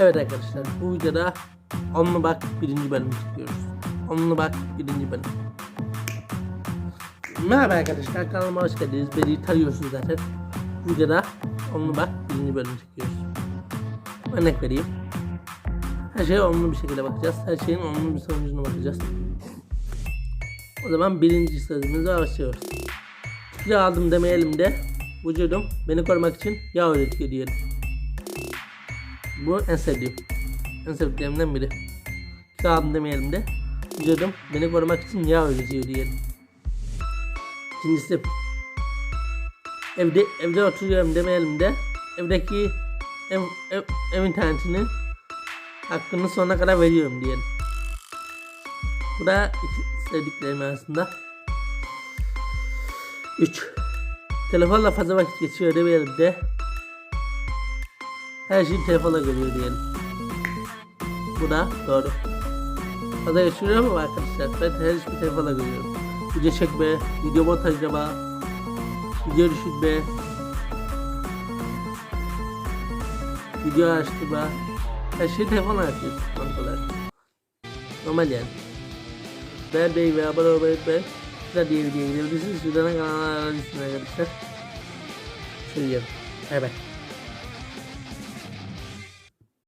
Evet arkadaşlar bu videoda Onlu Bak birinci bölümü çekiyoruz. Onlu Bak birinci bölüm. Merhaba arkadaşlar kanalıma hoş geldiniz. Beni tanıyorsunuz zaten. Bu videoda Onlu Bak birinci bölümü çekiyoruz. Örnek vereyim. Her şeye onlu bir şekilde bakacağız. Her şeyin onlu bir sonucuna bakacağız. O zaman birinci sözümüze başlıyoruz. Kilo aldım demeyelim de vücudum beni korumak için yağ üretiyor diyelim. Bu en sevdiğim. En sevdiklerimden biri. Aldım demeyelim de vücudum beni korumak için yağ üretiyor diyelim. İkincisi evde evde oturuyorum demeyelim de evdeki ev, ev, ev internetinin hakkını sonuna kadar veriyorum diyelim. Bu da sevdiklerim arasında. 3. Telefonla fazla vakit geçiyor demeyelim de her şeyi telefonla görüyor diyelim. Bu da doğru. Fazla geçiriyorum ama arkadaşlar ben her şeyi telefonla görüyorum. Video çekme, video montajlama, video düşünme, video araştırma, her şeyi sonuç olarak. Normal yani. Beğenmeyi ve abone olmayı unutmayın. Şurada diye videoya gidebilirsiniz. Şuradan kanalına arkadaşlar. Seviyorum. Bay bay.